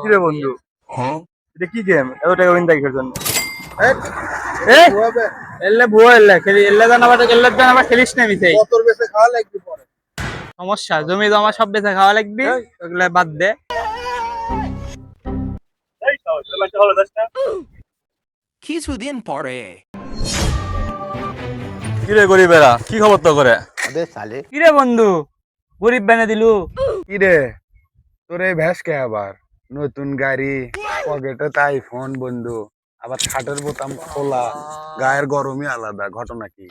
কি রে বন্ধু? এটা কি গেম এত টাকা উইন দেখার জন্য? এ এল্লে ভুয়া এল্লে খেলি এল্লে জানা বাটা এল্লে জানা বাটা খেলিস না মিছে খাওয়া লাগবে পরে? সমস্যা জমি জমা সব বেচে খাওয়া লাগবে ওগুলা বাদ দে। কিছুদিন পরে। কি রে গরিবেরা কি খবর তো করে কি রে বন্ধু গরিব বেনে দিলু। কি রে তোর এই ভ্যাস কে আবার? নতুন গাড়ি পকেটে তাই ফোন বন্ধু। আবার খাটের বোতাম খোলা গায়ের গরমই আলাদা ঘটনা কি?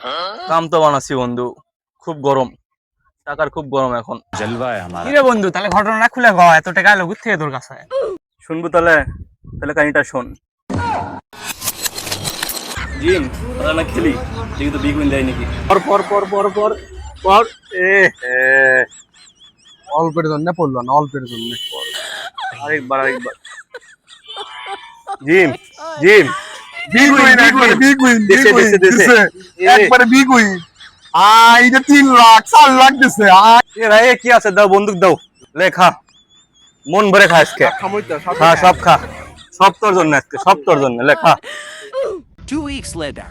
কাম তো বানাচ্ছি বন্ধু। খুব গরম। টাকার খুব গরম এখন। কি রে বন্ধু তাহলে ঘটনা খুলে গ এত টাকা এলো থেকে তোর কাছে? শুনব তাহলে। তাহলে কাহিনীটা শোন। জিম তাহলে না খেলি দেখি তো বিগ উইন দেয় নাকি। পর পর পর পর পর পর। এ এ, অল্পের জন্য পড়ল না অল্পের জন্য। আরেকবার আরেকবার জিম জিম বিগ উইন একবারে বিগ উইন বিগ দেশে, উইন দেশে, দেশে। এ। একবারে বিগ উইন আই এটা তিন লাখ চার লাখ দিছে আই এ ভাই এ কি আছে দাও বন্দুক দাও লে খা মন ভরে খা আজকে খা সব খা সব তোর জন্য আজকে সব তোর জন্য লে খা two weeks later.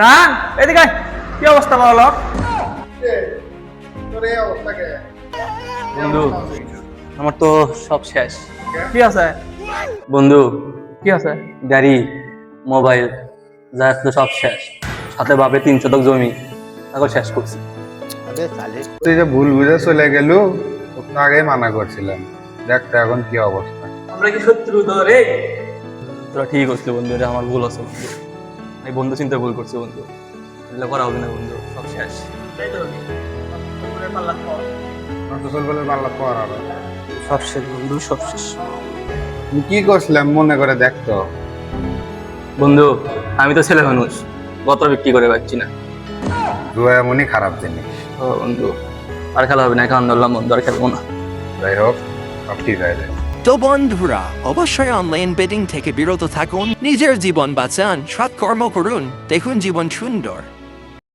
রান এদিকে আয়। কি অবস্থা বলো তোর এই অবস্থা কে বন্ধু আমার তো সব শেষ। কি আছে? বন্ধু কি আছে? গাড়ি মোবাইল যা তো সব শেষ। সাথে বাপে তিন শতক জমি তাকে শেষ করছি। তুই যে ভুল বুঝে চলে গেল তো আগেই মানা করছিলাম। দেখ তো এখন কি অবস্থা। আমরা কি শত্রু ধরে তোরা ঠিক করছিল বন্ধু এটা আমার ভুল আছে। বন্ধু আমি বন্ধু চিন্তা ভুল করছি বন্ধু। এগুলো করা হবে না বন্ধু সব শেষ। নষ্ট চলবে পাল্লা পর আরও সব শেষ বন্ধু সব শেষ তুই কি করছিলাম মনে করে দেখ তো বন্ধু আমি তো ছেলে মানুষ। গত বিক্রি করে পাচ্ছি না। জুয়া এমনই খারাপ জিনিস ও বন্ধু আর খেলা হবে না এখন ধরলাম বন্ধু আর খেলব না। যাই হোক সব ঠিক হয়ে যায়। তো বন্ধুরা অবশ্যই অনলাইন বেটিং থেকে বিরত থাকুন নিজের জীবন বাঁচান সৎকর্ম করুন দেখুন জীবন সুন্দর।